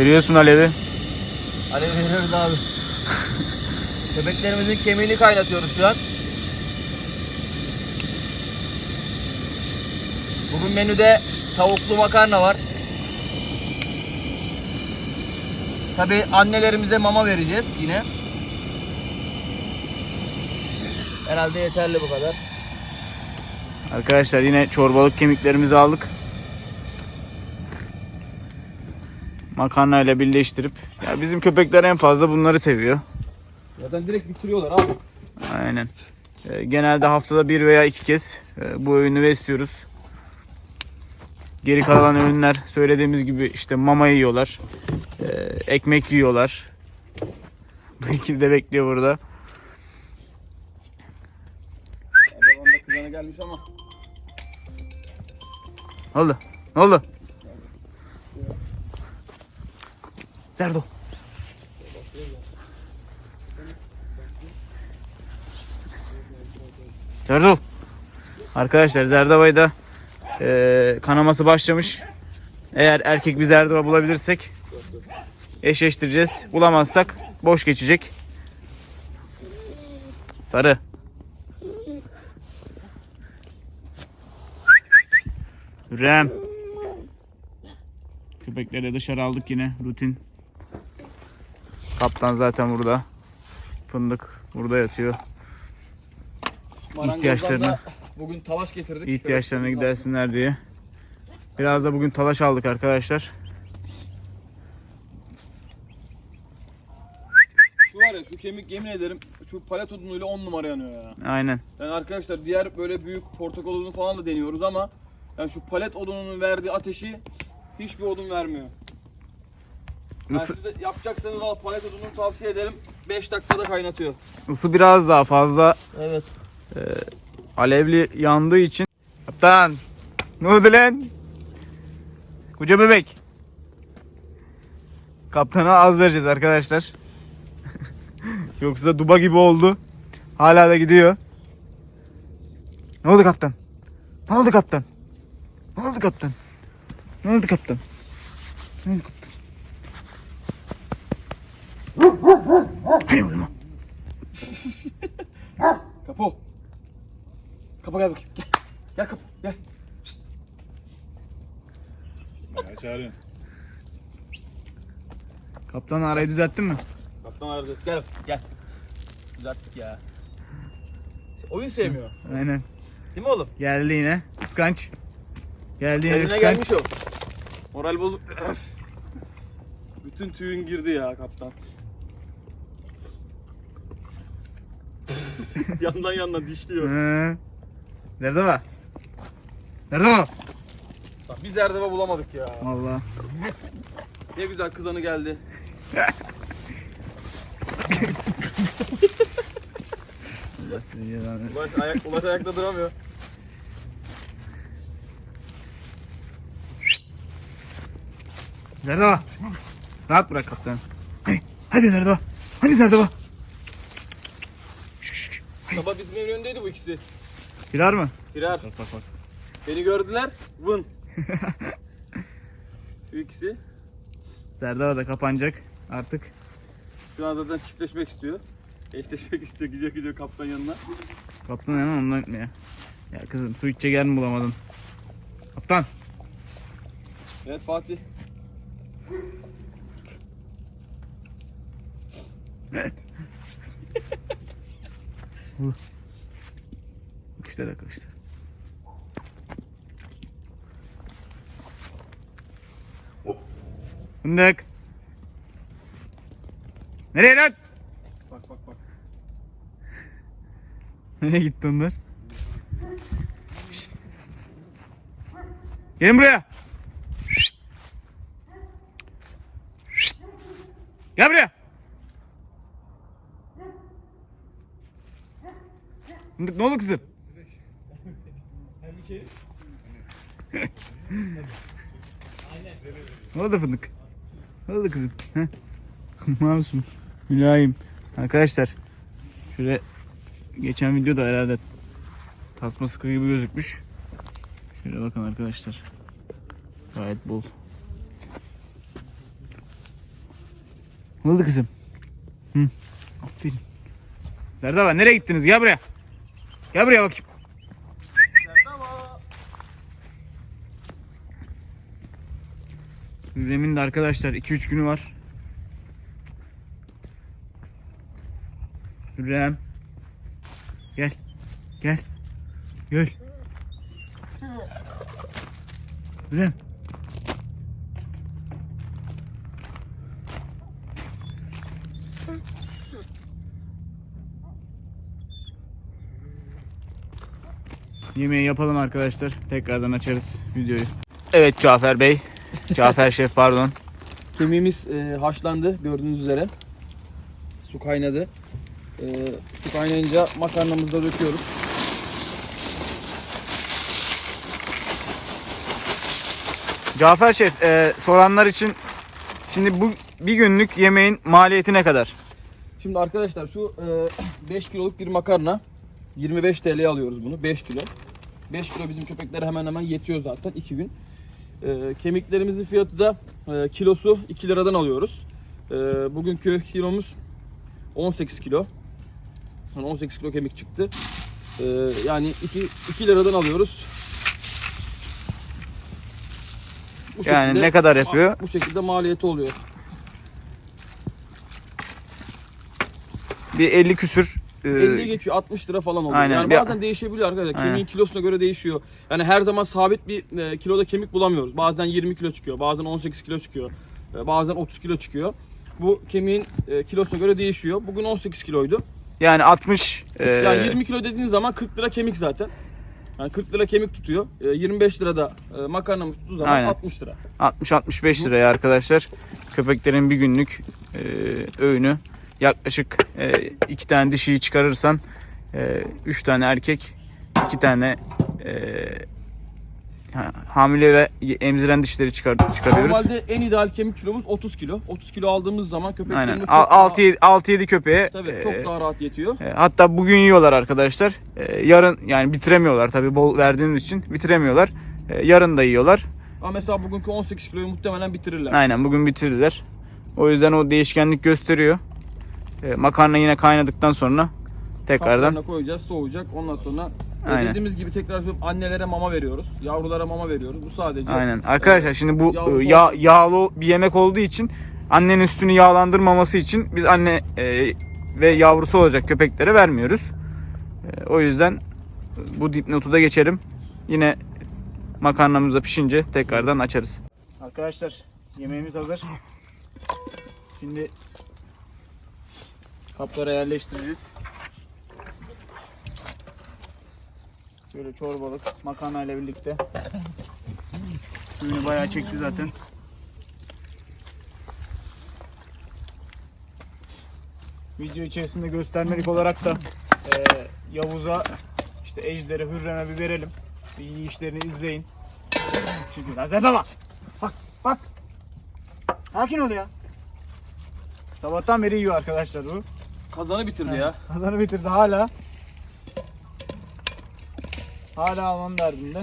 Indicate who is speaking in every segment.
Speaker 1: Veriyorsun Alevi.
Speaker 2: Alev veriyoruz abi. Köpeklerimizin kemiğini kaynatıyoruz şu an. Bugün menüde tavuklu makarna var. Tabi annelerimize mama vereceğiz yine. Herhalde yeterli bu kadar.
Speaker 1: Arkadaşlar yine çorbalık kemiklerimizi aldık. Makarna ile birleştirip ya bizim köpekler en fazla bunları seviyor.
Speaker 2: Zaten direkt bitiriyorlar abi.
Speaker 1: Aynen. Ee, genelde haftada bir veya iki kez e, bu öğünü besliyoruz. Geri kalan öğünler söylediğimiz gibi işte mama yiyorlar. e, ekmek yiyorlar. Bu ikili de bekliyor burada.
Speaker 2: Arabanın da gelmiş ama.
Speaker 1: Ne oldu? Ne oldu? Zerdo. Zerdo. Arkadaşlar Zerdava'yı e, kanaması başlamış. Eğer erkek bir Zerdava bulabilirsek eşleştireceğiz. Bulamazsak boş geçecek. Sarı. Hürrem. Köpekleri dışarı aldık yine rutin. Kaptan zaten burada. Fındık burada yatıyor. İhtiyaçlarını-
Speaker 2: Bugün talaş getirdik.
Speaker 1: İhtiyaçlarına
Speaker 2: Köpeklerimiz
Speaker 1: gidersinler diye. Biraz da bugün talaş aldık arkadaşlar.
Speaker 2: Şu var ya şu kemik yemin ederim şu palet odunuyla 10 numara yanıyor ya.
Speaker 1: Aynen.
Speaker 2: Yani arkadaşlar diğer böyle büyük portakal odunu falan da deniyoruz ama yani şu palet odununun verdiği ateşi hiçbir odun vermiyor. Yani
Speaker 1: Isı,
Speaker 2: siz de yapacaksanız al palet odununu tavsiye ederim. 5 dakikada kaynatıyor.
Speaker 1: ısı biraz daha fazla
Speaker 2: Evet.
Speaker 1: alevli yandığı için. Kaptan. Ne oldu lan? Koca bebek. Kaptana az vereceğiz arkadaşlar. Yoksa duba gibi oldu. Hala da gidiyor. Ne oldu kaptan? Ne oldu kaptan? Ne oldu kaptan? Ne oldu kaptan? Ne oldu kaptan? Hay oğlum.
Speaker 2: Kapo. Kapa gel bakayım. Gel. Gel kapı. Gel.
Speaker 3: Ya çağırıyorum.
Speaker 1: Kaptan arayı düzelttin mi?
Speaker 2: Kaptan aradı. Gel. Gel. Düzelttik ya. Oyun sevmiyor.
Speaker 1: Aynen.
Speaker 2: Değil mi oğlum?
Speaker 1: Geldi yine. Kıskanç. Geldi yine
Speaker 2: Kendine
Speaker 1: kıskanç.
Speaker 2: gelmiş o. Moral bozuk. Bütün tüyün girdi ya kaptan. yandan yandan dişliyor.
Speaker 1: Hı. Nerede var? Nerede var?
Speaker 2: Bak biz erdeme bulamadık ya.
Speaker 1: Valla.
Speaker 2: Ne güzel kızanı geldi.
Speaker 1: Allah sizi yalan versin.
Speaker 2: Ulaş, ayak, ulaş ayakta duramıyor.
Speaker 1: Nerede var? Rahat bırak kaptan. Hadi, var? Hadi nerede
Speaker 2: Sabah bizim evin önündeydi bu ikisi.
Speaker 1: Girer mi?
Speaker 2: Birer.
Speaker 1: Bak bak bak.
Speaker 2: Beni gördüler. Vın. Şu ikisi.
Speaker 1: Zerdava da kapanacak artık.
Speaker 2: Şu an zaten çiftleşmek istiyor. Eşleşmek istiyor. Gidiyor gidiyor kaptan yanına.
Speaker 1: Kaptan hemen ondan ya. Ya kızım su içecek yer mi bulamadın? Kaptan.
Speaker 2: Evet Fatih.
Speaker 1: Bakışlar arkadaşlar. Fındık. Nereye lan?
Speaker 2: Bak bak bak.
Speaker 1: Nereye gitti onlar? Gelin buraya. Gel buraya. Ne oldu kızım? ne oldu fındık? Ne oldu kızım? Masum. Mülayim. Arkadaşlar şöyle geçen videoda herhalde tasma sıkı gibi gözükmüş. Şöyle bakın arkadaşlar. Gayet bol. Ne oldu kızım? Hı. Aferin. Nerede var? Nereye gittiniz? Gel buraya. Gel buraya bakayım. Hürrem'in de arkadaşlar 2-3 günü var. Hürrem. Gel. Gel. Gel. Hürrem. Yemeği yapalım arkadaşlar. Tekrardan açarız videoyu. Evet Cafer Bey. Cafer Şef pardon.
Speaker 2: Kemiğimiz e, haşlandı gördüğünüz üzere. Su kaynadı. E, su kaynayınca makarnamızı da döküyoruz.
Speaker 1: Cafer Şef e, soranlar için şimdi bu bir günlük yemeğin maliyeti ne kadar?
Speaker 2: Şimdi arkadaşlar şu e, 5 kiloluk bir makarna 25 TL'ye alıyoruz bunu 5 kilo. 5 kilo bizim köpeklere hemen hemen yetiyor zaten 2 gün. E, kemiklerimizin fiyatı da e, kilosu 2 liradan alıyoruz. E, bugünkü kilomuz 18 kilo. Yani 18 kilo kemik çıktı. E, yani 2, 2 liradan alıyoruz. Bu
Speaker 1: Yani
Speaker 2: şekilde-
Speaker 1: ne kadar yapıyor?
Speaker 2: Bu şekilde maliyeti oluyor.
Speaker 1: Bir 50 küsür. E,
Speaker 2: 50'ye geçiyor 60 lira falan oluyor.
Speaker 1: Aynen.
Speaker 2: Yani
Speaker 1: Bir-
Speaker 2: bazen değişebiliyor arkadaşlar.
Speaker 1: Aynen.
Speaker 2: Kemiğin kilosuna göre değişiyor. Yani her zaman sabit bir e, kiloda kemik bulamıyoruz. Bazen 20 kilo çıkıyor, bazen 18 kilo çıkıyor, e, bazen 30 kilo çıkıyor. Bu kemiğin e, kilosuna göre değişiyor. Bugün 18 kiloydu.
Speaker 1: yani 60 e,
Speaker 2: Yani 20 kilo dediğin zaman 40 lira kemik zaten. Yani 40 lira kemik tutuyor. E, 25 lirada e, makarnamız tuttuğu zaman
Speaker 1: Aynen.
Speaker 2: 60 lira.
Speaker 1: 60-65 liraya arkadaşlar. Köpeklerin bir günlük e, öğünü yaklaşık e, iki tane dişiyi çıkarırsan e, üç tane erkek, iki tane e, ha- hamile ve emziren dişleri çıkar, çıkarıyoruz.
Speaker 2: Normalde en ideal kemik kilomuz 30 kilo. 30 kilo aldığımız zaman köpeklerimiz
Speaker 1: Aynen.
Speaker 2: çok daha-
Speaker 1: 6-7 köpeğe
Speaker 2: Tabii
Speaker 1: e,
Speaker 2: çok daha rahat yetiyor.
Speaker 1: e, hatta bugün yiyorlar arkadaşlar. E, yarın yani bitiremiyorlar tabii bol verdiğimiz için bitiremiyorlar. E, yarın da yiyorlar.
Speaker 2: Ama mesela bugünkü 18 kiloyu muhtemelen bitirirler.
Speaker 1: Aynen bugün bitirdiler. O yüzden o değişkenlik gösteriyor. E, makarna yine kaynadıktan sonra tekrardan
Speaker 2: Kaplarına koyacağız, soğuyacak. Ondan sonra e,
Speaker 1: Aynen.
Speaker 2: dediğimiz gibi tekrar söylüyorum annelere mama veriyoruz. Yavrulara mama veriyoruz. Bu sadece.
Speaker 1: aynen. Arkadaşlar şimdi bu e, yağ, yağlı bir yemek olduğu için annenin üstünü yağlandırmaması için biz anne e, ve yavrusu olacak köpeklere vermiyoruz. E, o yüzden bu dipnotu da geçerim. Yine makarnamız da pişince tekrardan açarız. Arkadaşlar yemeğimiz hazır. Şimdi kaplara yerleştireceğiz. Böyle çorbalık makarna ile birlikte. Suyunu bayağı çekti zaten. Video içerisinde göstermelik olarak da eee, Yavuz'a işte Ejder'e Hürrem'e bir verelim. Bir yiyişlerini izleyin. Çünkü Hazret ama bak bak sakin ol ya. Sabahtan beri yiyor arkadaşlar bu.
Speaker 2: Kazanı bitirdi ya.
Speaker 1: Kazanı bitirdi hala. Hala almanın derdinde.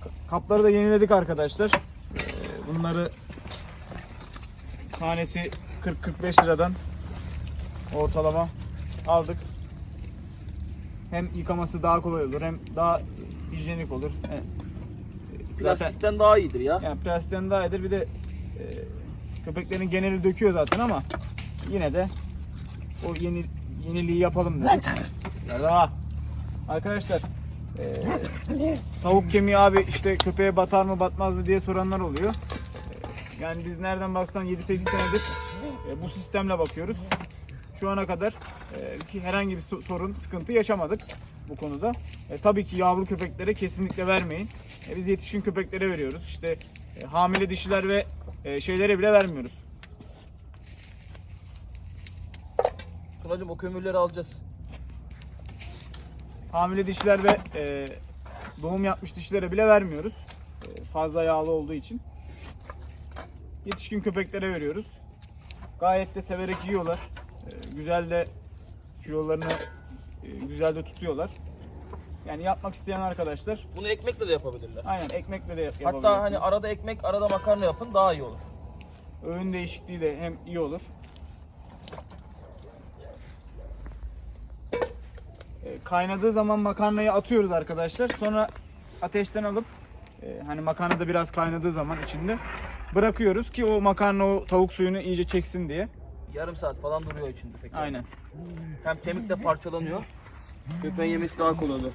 Speaker 1: Ka- Kapları da yeniledik arkadaşlar. Ee, Bunları tanesi 40-45 liradan ortalama aldık. Hem yıkaması daha kolay olur hem daha hijyenik olur. He. Zaten
Speaker 2: Plastikten daha iyidir ya.
Speaker 1: yani plastikten daha iyidir. Bir de e, köpeklerin geneli döküyor zaten ama yine de o yeni yeniliği yapalım dedik. Merhaba. Arkadaşlar e, tavuk kemiği abi işte köpeğe batar mı batmaz mı diye soranlar oluyor. E, yani biz nereden baksan 7-8 senedir e, bu sistemle bakıyoruz. Şu ana kadar e, ki herhangi bir so- sorun, sıkıntı yaşamadık bu konuda. E, tabii ki yavru köpeklere kesinlikle vermeyin. E, biz yetişkin köpeklere veriyoruz. İşte e, hamile dişiler ve e, şeylere bile vermiyoruz.
Speaker 2: Tunacım o kömürleri alacağız.
Speaker 1: Hamile dişiler ve e, doğum yapmış dişilere bile vermiyoruz. E, fazla yağlı olduğu için. Yetişkin köpeklere veriyoruz. Gayet de severek yiyorlar. E, güzel de kilolarını e, güzel de tutuyorlar. Yani yapmak isteyen arkadaşlar
Speaker 2: Bunu ekmekle de yapabilirler.
Speaker 1: aynen ekmekle de yap-
Speaker 2: Hatta
Speaker 1: yapabilirsiniz.
Speaker 2: hani arada ekmek, arada makarna yapın daha iyi olur.
Speaker 1: Öğün değişikliği de hem iyi olur. Kaynadığı zaman makarnayı atıyoruz arkadaşlar. Sonra ateşten alıp e, hani makarna da biraz kaynadığı zaman içinde bırakıyoruz ki o makarna o tavuk suyunu iyice çeksin diye.
Speaker 2: Yarım saat falan duruyor içinde tekrar.
Speaker 1: Aynen.
Speaker 2: Hem kemik de parçalanıyor. Köpeğin yemesi daha kolay oluyor.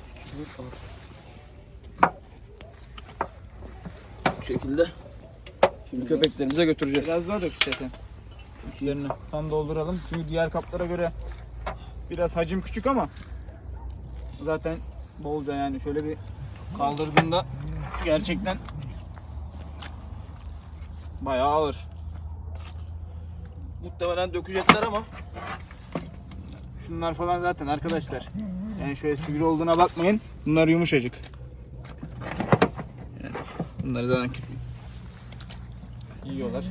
Speaker 2: Bu şekilde. Şimdi köpeklerimize götüreceğiz.
Speaker 1: Biraz daha dök istersen. Üstlerini tam dolduralım. Çünkü diğer kaplara göre biraz hacim küçük ama zaten bolca yani şöyle bir kaldırdığında gerçekten bayağı ağır.
Speaker 2: Muhtemelen dökecekler ama
Speaker 1: Şunlar falan zaten arkadaşlar. Yani şöyle sivri olduğuna bakmayın. Bunlar yumuşacık. Yani bunları zaten yiyorlar.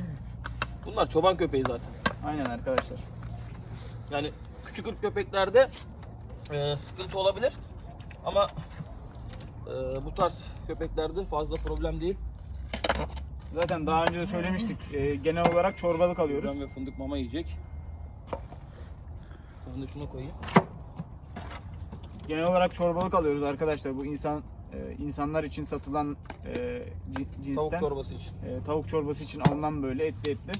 Speaker 2: bunlar çoban köpeği zaten.
Speaker 1: Aynen arkadaşlar.
Speaker 2: Yani küçük ırk köpeklerde e, sıkıntı olabilir. Ama e, bu tarz köpeklerde fazla problem değil.
Speaker 1: Zaten daha önce de söylemiştik. Ee, genel olarak çorbalık alıyoruz.
Speaker 2: Krem ve fındık mama yiyecek. Ben de şuna koyayım.
Speaker 1: Genel olarak çorbalık alıyoruz arkadaşlar. Bu insan e, insanlar için satılan e, ci- cinsten
Speaker 2: Tavuk çorbası için.
Speaker 1: e, tavuk çorbası için alınan böyle etli etli.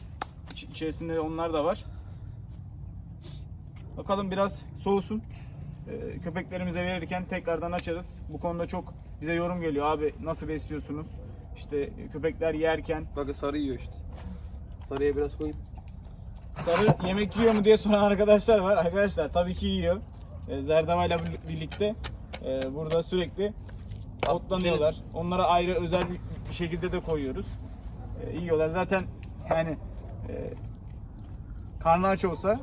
Speaker 1: İç, içerisinde onlar da var. Bakalım biraz soğusun. E, köpeklerimize verirken tekrardan açarız. Bu konuda çok bize yorum geliyor. Abi nasıl besliyorsunuz? İşte e, köpekler yerken
Speaker 2: Bakın sarı yiyor işte. Sarıya biraz koyayım.
Speaker 1: sarı yemek yiyor mu diye soran arkadaşlar var. Arkadaşlar tabii ki yiyor. E, Zerdava'yla bir- birlikte e, burada sürekli otlanıyorlar. Onlara ayrı özel bir bir şekilde de koyuyoruz. E, yiyorlar. Zaten yani e, karnı aç olsa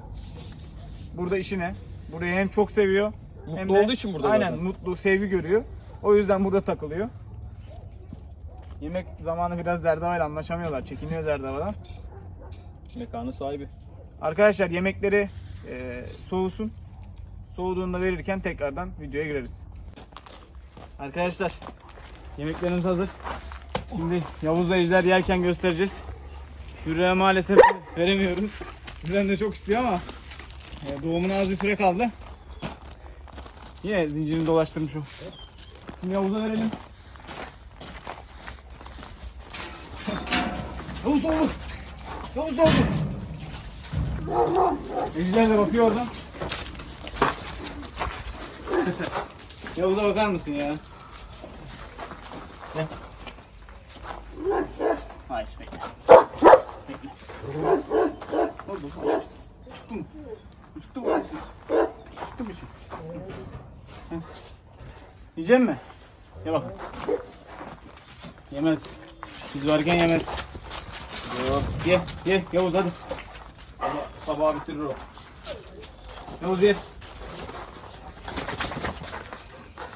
Speaker 1: burada işine. Burayı hem çok seviyor
Speaker 2: Mutlu
Speaker 1: hem de
Speaker 2: olduğu için burada
Speaker 1: Aynen
Speaker 2: zaten.
Speaker 1: mutlu, sevgi görüyor. O yüzden burada takılıyor. Yemek zamanı biraz Zerdava'yla anlaşamıyorlar. Çekiniyor Zerdava'dan.
Speaker 2: Mekanı sahibi.
Speaker 1: Arkadaşlar yemekleri e, soğusun. Soğuduğunda verirken tekrardan videoya gireriz. Arkadaşlar yemeklerimiz hazır. Şimdi Yavuz'la Ejder yerken göstereceğiz. Hürrem'e maalesef veremiyoruz. Hürrem de çok istiyor ama doğumuna az bir süre kaldı. Yine zincirini dolaştırmış o. Şimdi Yavuz'a verelim. Yavuz doğdu. Yavuz doğdu. Ejder de bakıyor oradan. Yavuz'a bakar mısın ya? Gel. Hayır bekle. Bekle. Oldu. Çıktı mı? Çıktı mı? Çıktı mı? Heh. Yiyecek mi? Ye bak. Yemez. Biz varken yemez.
Speaker 2: Yok.
Speaker 1: Ye, ye Yavuz hadi.
Speaker 2: Sabah bitirir o.
Speaker 1: Yavuz ye.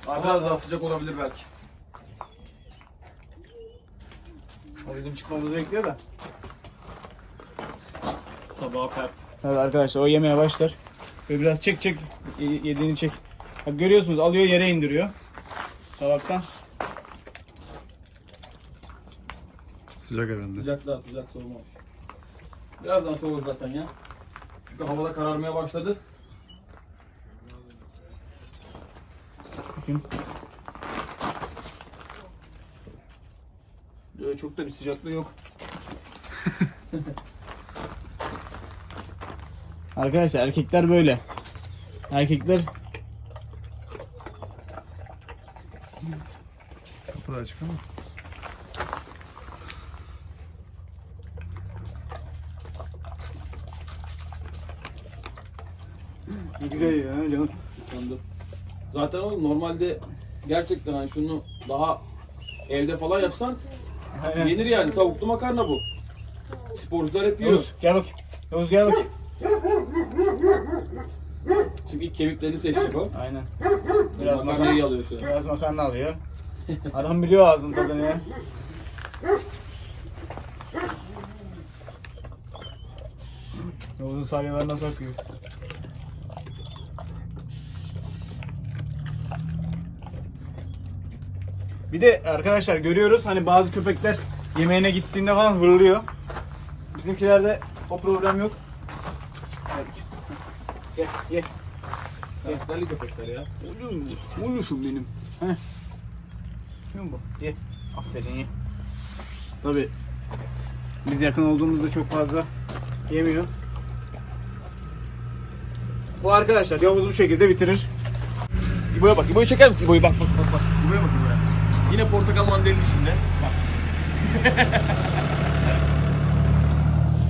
Speaker 2: Biraz daha sıcak olabilir belki.
Speaker 1: O bizim çıkmamızı bekliyor da.
Speaker 2: Sabaha pert.
Speaker 1: Evet arkadaşlar o yemeye başlar. Böyle biraz çek çek yediğini çek. Bak görüyorsunuz alıyor yere indiriyor. Tabaktan.
Speaker 3: Sıcak herhalde.
Speaker 2: Sıcak daha sıcak soğumamış. Birazdan soğur zaten ya. Çünkü havada kararmaya başladı.
Speaker 1: Bakayım.
Speaker 2: Ee, çok da bir sıcaklığı yok.
Speaker 1: Arkadaşlar erkekler böyle. Erkekler
Speaker 3: Da açık ama.
Speaker 1: ne güzel ha canım.
Speaker 2: Yandı. Zaten oğlum normalde gerçekten hani şunu daha evde falan yapsan yenir yani. Tavuklu makarna bu. Sporcular hep yiyor.
Speaker 1: Yavuz gel bak. Yavuz gel bak.
Speaker 2: Şimdi ilk kemiklerini seçecek o.
Speaker 1: Aynen.
Speaker 2: Biraz makarnayı
Speaker 1: makarna,
Speaker 2: alıyor şöyle.
Speaker 1: biraz makarna alıyor. Adam biliyor ağzın tadını ya. Yavuz'un salyalarına takıyor. Bir de arkadaşlar görüyoruz hani bazı köpekler yemeğine gittiğinde falan hırlıyor. Bizimkilerde o problem yok. Gel, ye.
Speaker 2: Karakterli köpekler ya.
Speaker 1: Uyuşum benim. Heh. Uyum bu. Ye. Aferin ye. Tabi biz yakın olduğumuzda çok fazla yemiyor. Bu arkadaşlar Yavuz bu şekilde bitirir.
Speaker 2: İbo'ya bak. İbo'yu çeker misin? İbo'yu bak bak bak. bak. İbo'ya bak İbo'ya. Yine portakal mandalinin içinde. Bak.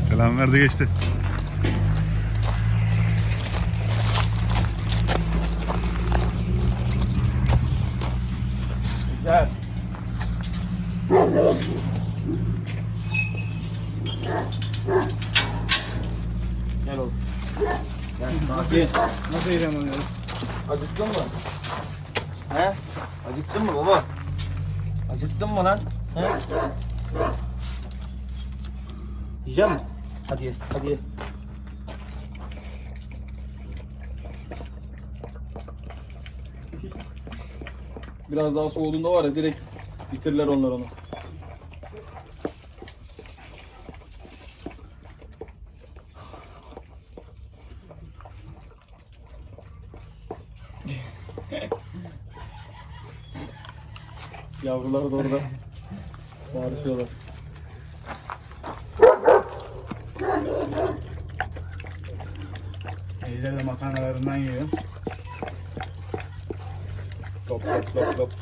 Speaker 3: Selam verdi geçti.
Speaker 2: Güzel. Gel oğlum. Gel. Nasıl?
Speaker 1: Nasıl yiyeceğim onu?
Speaker 2: Acıktın mı? He? Acıktın mı baba? Acıktın mı lan? He? Yiyecek misin? Hadi ye, hadi ye. Biraz daha soğuduğunda var ya direkt bitirirler onlar onu. Yavrular da orada bağırışıyorlar.
Speaker 1: Ejder de makarnalarından yiyor.
Speaker 2: Lop lop lop lop.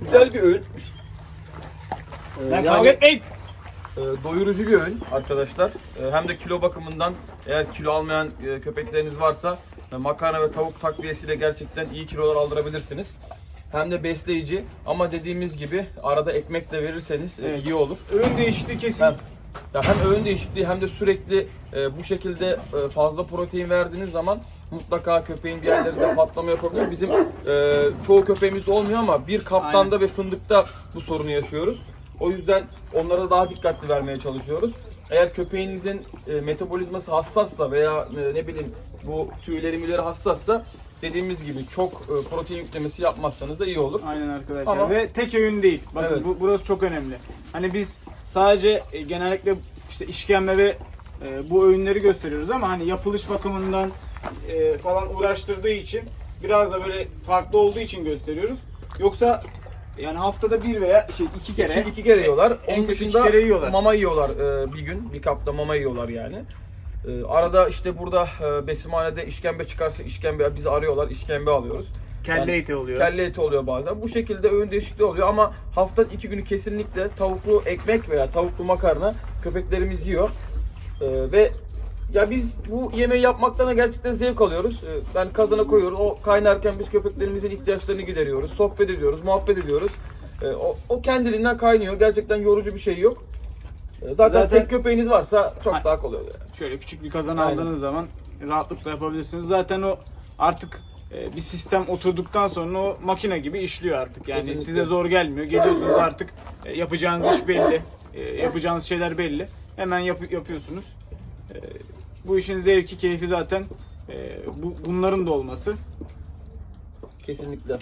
Speaker 2: Güzel bir öğün. Ee,
Speaker 1: Lan
Speaker 2: yani,
Speaker 1: kavga etmeyin.
Speaker 2: e, doyurucu bir öğün arkadaşlar. E, hem de kilo bakımından eğer kilo almayan e, köpekleriniz varsa e, makarna ve tavuk takviyesiyle gerçekten iyi kilolar aldırabilirsiniz. Hem de besleyici ama dediğimiz gibi arada ekmek de verirseniz e, iyi olur.
Speaker 1: Ürün değişikliği kesin.
Speaker 2: Hem, ya hem öğün değişikliği hem de sürekli e, bu şekilde e, fazla protein verdiğiniz zaman mutlaka köpeğin diğerlerinde patlama yapabilir. Bizim e, çoğu köpeğimizde olmuyor ama bir kaptanda ve fındıkta bu sorunu yaşıyoruz. O yüzden onlara daha dikkatli vermeye çalışıyoruz. Eğer köpeğinizin e, metabolizması hassassa veya e, ne bileyim bu tüyleri mileri hassassa dediğimiz gibi çok e, protein yüklemesi yapmazsanız da iyi olur.
Speaker 1: Aynen arkadaşlar.
Speaker 2: Ama-
Speaker 1: Ve tek öğün değil. Bakın
Speaker 2: Evet.
Speaker 1: bu, burası çok önemli. Hani biz sadece e, genellikle işte işkembe ve e, bu öğünleri gösteriyoruz ama hani yapılış bakımından e, falan uğraştırdığı için biraz da böyle farklı olduğu için gösteriyoruz. Yoksa yani haftada bir veya şey iki kere
Speaker 2: İki, iki kere yiyorlar.
Speaker 1: en
Speaker 2: Onun
Speaker 1: kötü iki
Speaker 2: dışında
Speaker 1: kere yiyorlar.
Speaker 2: mama yiyorlar e, bir gün. Bir kapta mama yiyorlar yani. E, arada işte burada e, besimhanede işkembe çıkarsa işkembe bizi arıyorlar. işkembe alıyoruz.
Speaker 1: kelle
Speaker 2: Yani
Speaker 1: eti oluyor.
Speaker 2: Kelle eti oluyor bazen. Bu şekilde öğün değişikliği oluyor ama haftanın iki günü kesinlikle tavuklu ekmek veya tavuklu makarna köpeklerimiz yiyor. E, ve ya biz bu yemeği yapmaktan gerçekten zevk alıyoruz. E, ben kazana koyuyoruz. O kaynarken biz köpeklerimizin ihtiyaçlarını gideriyoruz. Sohbet ediyoruz, muhabbet ediyoruz. E, o, o kendiliğinden kaynıyor. Gerçekten yorucu bir şey yok. Zaten,
Speaker 1: Zaten-
Speaker 2: tek köpeğiniz varsa çok daha kolay oluyor. yani.
Speaker 1: Şöyle küçük bir kazan
Speaker 2: Aynen.
Speaker 1: aldığınız zaman rahatlıkla yapabilirsiniz. Zaten o artık e, bir sistem oturduktan sonra o makine gibi işliyor artık. Yani
Speaker 2: Kesinlikle.
Speaker 1: size zor gelmiyor. Geliyorsunuz artık e, yapacağınız iş belli. E, yapacağınız şeyler belli. Hemen yap- yapıyorsunuz. Bu işin zevki, keyfi zaten e, bu, bunların da olması.
Speaker 2: Kesinlikle.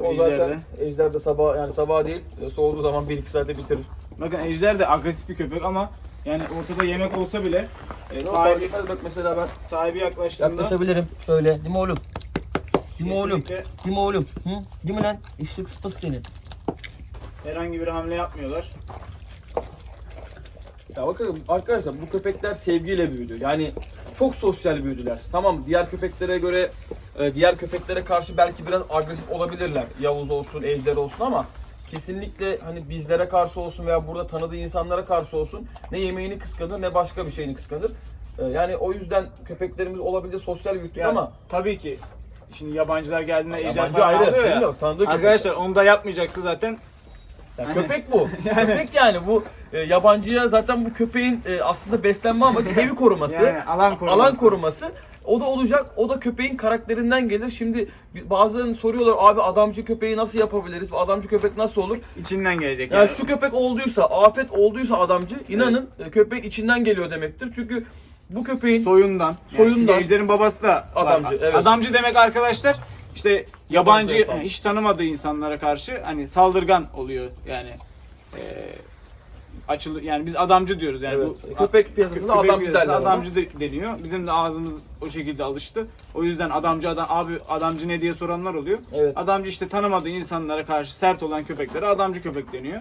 Speaker 2: O
Speaker 1: Ejder
Speaker 2: zaten ejder de sabah yani sabah değil e, soğuduğu zaman 1-2 saate bitirir.
Speaker 1: Bakın Ejder de agresif bir köpek ama yani ortada yemek olsa bile e,
Speaker 2: Sahibi, bak mesela ben
Speaker 1: sahibi yaklaştığında
Speaker 2: yaklaşabilirim. Şöyle değil mi oğlum? Değil mi oğlum?
Speaker 1: kesinlikle
Speaker 2: Değil mi oğlum? Hı? Değil mi lan? İşte ustası seni.
Speaker 1: herhangi bir hamle yapmıyorlar.
Speaker 2: Ya bakın arkadaşlar bu köpekler sevgiyle büyüdü. Yani çok sosyal büyüdüler. Tamam diğer köpeklere göre e, diğer köpeklere karşı belki biraz agresif olabilirler. Yavuz olsun, Ejder olsun ama kesinlikle hani bizlere karşı olsun veya burada tanıdığı insanlara karşı olsun ne yemeğini kıskanır ne başka bir şeyini kıskanır. E, Yani o yüzden köpeklerimiz olabildiğince sosyal büyüttük
Speaker 1: Yani
Speaker 2: ama
Speaker 1: tabii ki şimdi yabancılar geldiğinde ejder
Speaker 2: Yabancı
Speaker 1: falan
Speaker 2: ayrı,
Speaker 1: alıyor ya.
Speaker 2: bilmiyorum.
Speaker 1: Arkadaşlar onu da yapmayacaksa zaten
Speaker 2: Ya
Speaker 1: Hani-
Speaker 2: köpek bu. Köpek yani bu e, yabancıya zaten bu köpeğin e, aslında beslenme amacı evi koruması.
Speaker 1: yani alan koruması.
Speaker 2: alan koruması. O da olacak. O da köpeğin karakterinden gelir. Şimdi bazen soruyorlar abi adamcı köpeği nasıl yapabiliriz? Adamcı köpek nasıl olur?
Speaker 1: içinden gelecek.
Speaker 2: Ya
Speaker 1: Yani.
Speaker 2: şu köpek olduysa, afet olduysa adamcı inanın e, köpeğin içinden geliyor demektir. Çünkü bu köpeğin
Speaker 1: soyundan.
Speaker 2: Soyundan.
Speaker 1: Yani ejderin babası da
Speaker 2: Adamcı, evet.
Speaker 1: Adamcı demek arkadaşlar işte yabancı
Speaker 2: insan.
Speaker 1: hiç tanımadığı insanlara karşı hani saldırgan oluyor yani. Ee, açılı yani biz adamcı diyoruz yani
Speaker 2: Evet.
Speaker 1: bu
Speaker 2: Köpek piyasasında
Speaker 1: köpek
Speaker 2: adamcı
Speaker 1: piyasasında
Speaker 2: derler ona.
Speaker 1: Adamcı de- deniyor. Bizim de ağzımız o şekilde alıştı. O yüzden adamcı adam abi adamcı ne diye soranlar oluyor.
Speaker 2: Evet.
Speaker 1: Adamcı işte tanımadığı insanlara karşı sert olan köpeklere adamcı köpek deniyor.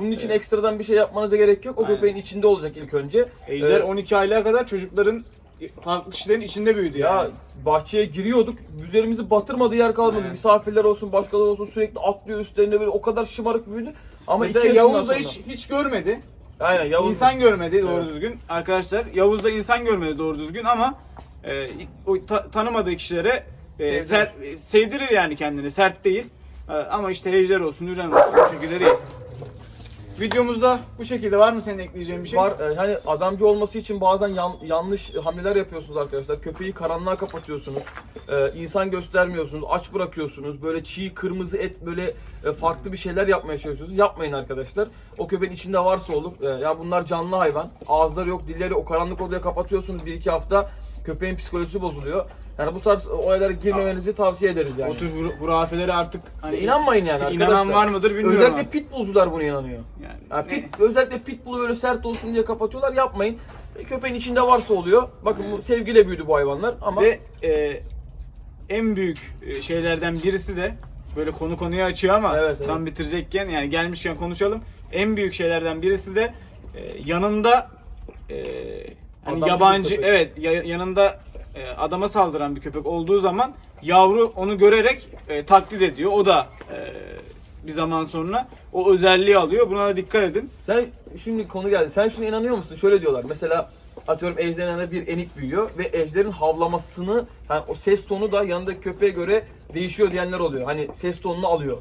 Speaker 2: Bunun için ekstradan bir şey yapmanıza gerek yok. O
Speaker 1: Aynen.
Speaker 2: köpeğin içinde olacak ilk önce.
Speaker 1: Ejder
Speaker 2: Ee,
Speaker 1: 12 aylığa kadar çocukların farklı kişilerin içinde büyüdü
Speaker 2: Ya
Speaker 1: yani.
Speaker 2: bahçeye giriyorduk. Üzerimizi batırmadığı yer kalmadı.
Speaker 1: Evet.
Speaker 2: Misafirler olsun, başkaları olsun sürekli atlıyor üstlerine böyle o kadar şımarık büyüdü. Ama
Speaker 1: Mesela
Speaker 2: iki
Speaker 1: Yavuz da hiç, hiç görmedi.
Speaker 2: Aynen Yavuz.
Speaker 1: İnsan görmedi doğru
Speaker 2: Evet.
Speaker 1: düzgün arkadaşlar. Yavuz da insan görmedi doğru düzgün ama e, o ta- tanımadığı kişilere e,
Speaker 2: Sevdirir.
Speaker 1: ser- e, sevdirir yani kendini. Sert değil. E, ama işte Ejder olsun, Üren olsun değil. Videomuzda bu şekilde var mı senin ekleyeceğin bir şey?
Speaker 2: Var e, hani adamcı olması için bazen yan- yanlış hamleler yapıyorsunuz arkadaşlar. Köpeği karanlığa kapatıyorsunuz. E, insan göstermiyorsunuz. Aç bırakıyorsunuz. Böyle çiğ kırmızı et böyle e, farklı bir şeyler yapmaya çalışıyorsunuz. Yapmayın arkadaşlar. O köpeğin içinde varsa olur. E, ya bunlar canlı hayvan. Ağızları yok, dilleri o karanlık odaya kapatıyorsunuz. Bir iki hafta köpeğin psikolojisi bozuluyor. Yani bu tarz olaylara girmemenizi tavsiye ederiz yani.
Speaker 1: O tür hur- hurafelere artık hani
Speaker 2: İnanmayın yani arkadaşlar.
Speaker 1: inanan var mıdır bilmiyorum.
Speaker 2: Özellikle
Speaker 1: ama.
Speaker 2: pitbullcular buna inanıyor.
Speaker 1: Yani
Speaker 2: Ya
Speaker 1: ne-
Speaker 2: pit, özellikle pitbull'u böyle sert olsun diye kapatıyorlar. Yapmayın. E, Köpeğin içinde varsa oluyor. Bakın bu sevgiyle büyüdü bu hayvanlar ama
Speaker 1: Ve e, en büyük e, şeylerden birisi de böyle konu konuyu açıyor ama
Speaker 2: Evet,
Speaker 1: tam
Speaker 2: evet.
Speaker 1: bitirecekken yani gelmişken konuşalım. En büyük şeylerden birisi de e, yanında e, hani
Speaker 2: Adamcı
Speaker 1: yabancı
Speaker 2: köpek.
Speaker 1: evet ya- yanında e, adama saldıran bir köpek olduğu zaman yavru onu görerek e, taklit ediyor. O da e, bir zaman sonra o özelliği alıyor. Buna da dikkat edin.
Speaker 2: sen şimdi konu geldi. Sen şuna inanıyor musun? Şöyle diyorlar. Mesela atıyorum ejderin yanında bir enik büyüyor ve ejderin havlamasını yani o ses tonu da yanındaki köpeğe göre değişiyor diyenler oluyor. Hani ses tonunu alıyor.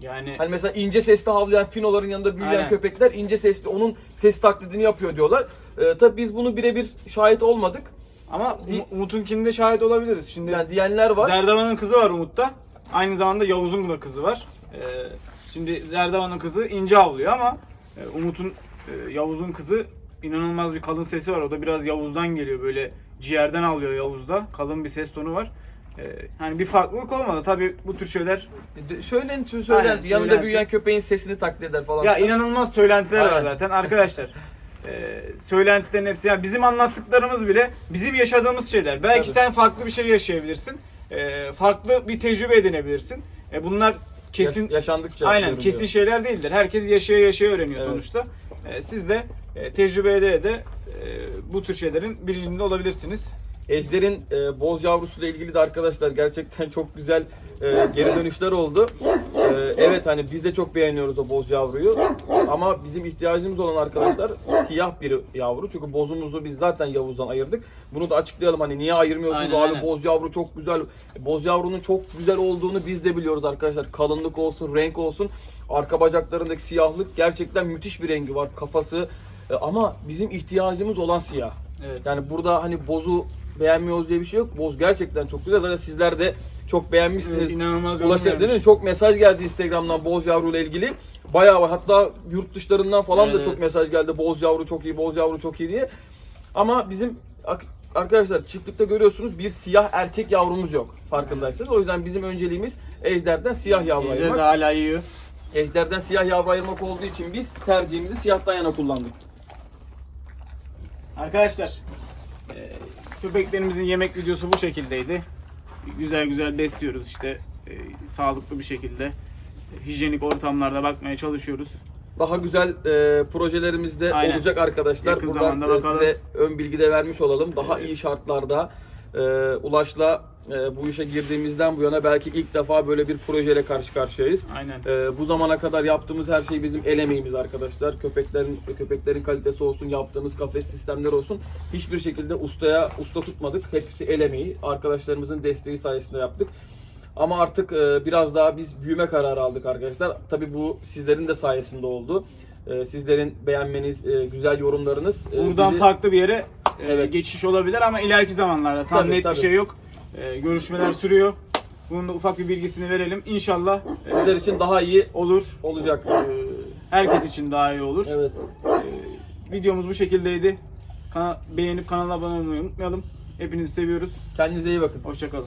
Speaker 1: Yani
Speaker 2: Hani mesela ince sesli havlayan finoların yanında büyüyen
Speaker 1: Aynen.
Speaker 2: köpekler ince sesli onun ses taklidini yapıyor diyorlar. Ee, tabii biz bunu birebir şahit olmadık.
Speaker 1: ama Um- Umut'unkinde şahit olabiliriz. Şimdi
Speaker 2: Yani diyenler var.
Speaker 1: Zerdavan'ın kızı var Umut'ta. Aynı zamanda Yavuz'un da kızı var. Ee, şimdi Zerdavan'ın kızı ince avlıyor ama e, Umut'un e, Yavuz'un kızı inanılmaz bir kalın sesi var. O da biraz Yavuz'dan geliyor. Böyle ciğerden alıyor Yavuz'da. Kalın bir ses tonu var. Ee, hani bir farklılık olmadı. Tabii bu tür şeyler
Speaker 2: De- Söylenti
Speaker 1: Aynen,
Speaker 2: söylenti. Yanında
Speaker 1: söylenti.
Speaker 2: büyüyen köpeğin sesini taklit eder falan.
Speaker 1: ya inanılmaz söylentiler var
Speaker 2: Aynen.
Speaker 1: zaten arkadaşlar. Ee, söylentilerin hepsi yani bizim anlattıklarımız bile bizim yaşadığımız şeyler. Belki
Speaker 2: Tabii.
Speaker 1: sen farklı bir şey yaşayabilirsin. Ee, farklı bir tecrübe edinebilirsin. E, bunlar kesin
Speaker 2: Yaş- yaşandıkça.
Speaker 1: Aynen
Speaker 2: görülüyor.
Speaker 1: kesin şeyler değildir. Herkes yaşaya yaşaya öğreniyor
Speaker 2: Evet.
Speaker 1: sonuçta. Ee, siz de e, tecrübe ede ede e, bu tür şeylerin bilincinde olabilirsiniz.
Speaker 2: Ejder'in e, boz yavrusuyla ilgili de arkadaşlar gerçekten çok güzel e, geri dönüşler oldu. E, evet hani biz de çok beğeniyoruz o boz yavruyu. Ama bizim ihtiyacımız olan arkadaşlar siyah bir yavru. Çünkü bozumuzu biz zaten Yavuz'dan ayırdık. Bunu da açıklayalım hani niye ayırmıyorsunuz
Speaker 1: Aynen,
Speaker 2: abi
Speaker 1: aynen.
Speaker 2: boz yavru çok güzel. Boz yavrunun çok güzel olduğunu biz de biliyoruz arkadaşlar. Kalınlık olsun, renk olsun. Arka bacaklarındaki siyahlık gerçekten müthiş bir rengi var. Kafası E, ama bizim ihtiyacımız olan siyah.
Speaker 1: Evet.
Speaker 2: Yani burada hani bozu beğenmiyoruz diye bir şey yok. Boz gerçekten çok güzel. Zaten sizler de çok beğenmişsiniz.
Speaker 1: Evet, inanılmaz gelmiş.
Speaker 2: Çok mesaj geldi Instagram'dan boz yavru ile ilgili. Bayağı var. Hatta yurt dışlarından falan da
Speaker 1: Evet,
Speaker 2: çok
Speaker 1: evet.
Speaker 2: mesaj geldi. Boz yavru çok iyi, boz yavru çok iyi diye. Ama bizim arkadaşlar çiftlikte görüyorsunuz bir siyah erkek yavrumuz yok. Farkındaysanız. O yüzden bizim önceliğimiz ejderden siyah yavru
Speaker 1: Ejder de
Speaker 2: ayırmak.
Speaker 1: hala yiyor.
Speaker 2: Ejderden siyah yavru ayırmak olduğu için biz tercihimizi siyahtan yana kullandık.
Speaker 1: Arkadaşlar e, köpeklerimizin yemek videosu bu şekildeydi. Güzel güzel besliyoruz işte e, sağlıklı bir şekilde e, hijyenik ortamlarda bakmaya çalışıyoruz.
Speaker 2: Daha güzel e, projelerimiz de
Speaker 1: Aynen.
Speaker 2: olacak arkadaşlar.
Speaker 1: Yakın
Speaker 2: Buradan
Speaker 1: zamanda
Speaker 2: e,
Speaker 1: bakalım.
Speaker 2: size ön bilgi de vermiş olalım. Daha
Speaker 1: Evet.
Speaker 2: iyi şartlarda e, Ulaş'la e, bu işe girdiğimizden bu yana belki ilk defa böyle bir projeyle karşı karşıyayız.
Speaker 1: Aynen.
Speaker 2: E, bu zamana kadar yaptığımız her şey bizim el emeğimiz arkadaşlar. Köpeklerin köpeklerin kalitesi olsun, yaptığımız kafes sistemleri olsun. Hiçbir şekilde ustaya usta tutmadık. Hepsi el emeği. Arkadaşlarımızın desteği sayesinde yaptık. Ama artık e, biraz daha biz büyüme kararı aldık arkadaşlar. Tabii bu sizlerin de sayesinde oldu. E, sizlerin beğenmeniz, e, güzel yorumlarınız. e,
Speaker 1: Buradan
Speaker 2: bizi-
Speaker 1: farklı bir yere
Speaker 2: Evet.
Speaker 1: geçiş olabilir ama ileriki zamanlarda tam
Speaker 2: Tabii,
Speaker 1: net
Speaker 2: tabii.
Speaker 1: bir şey yok. E, görüşmeler sürüyor. Bunun da ufak bir bilgisini verelim. İnşallah e,
Speaker 2: sizler için daha iyi
Speaker 1: olur.
Speaker 2: olacak.
Speaker 1: E, herkes için daha iyi olur.
Speaker 2: Evet.
Speaker 1: E, videomuz bu şekildeydi. Kana- beğenip kanala abone olmayı unutmayalım. Hepinizi seviyoruz.
Speaker 2: Kendinize iyi bakın.
Speaker 1: Hoşçakalın.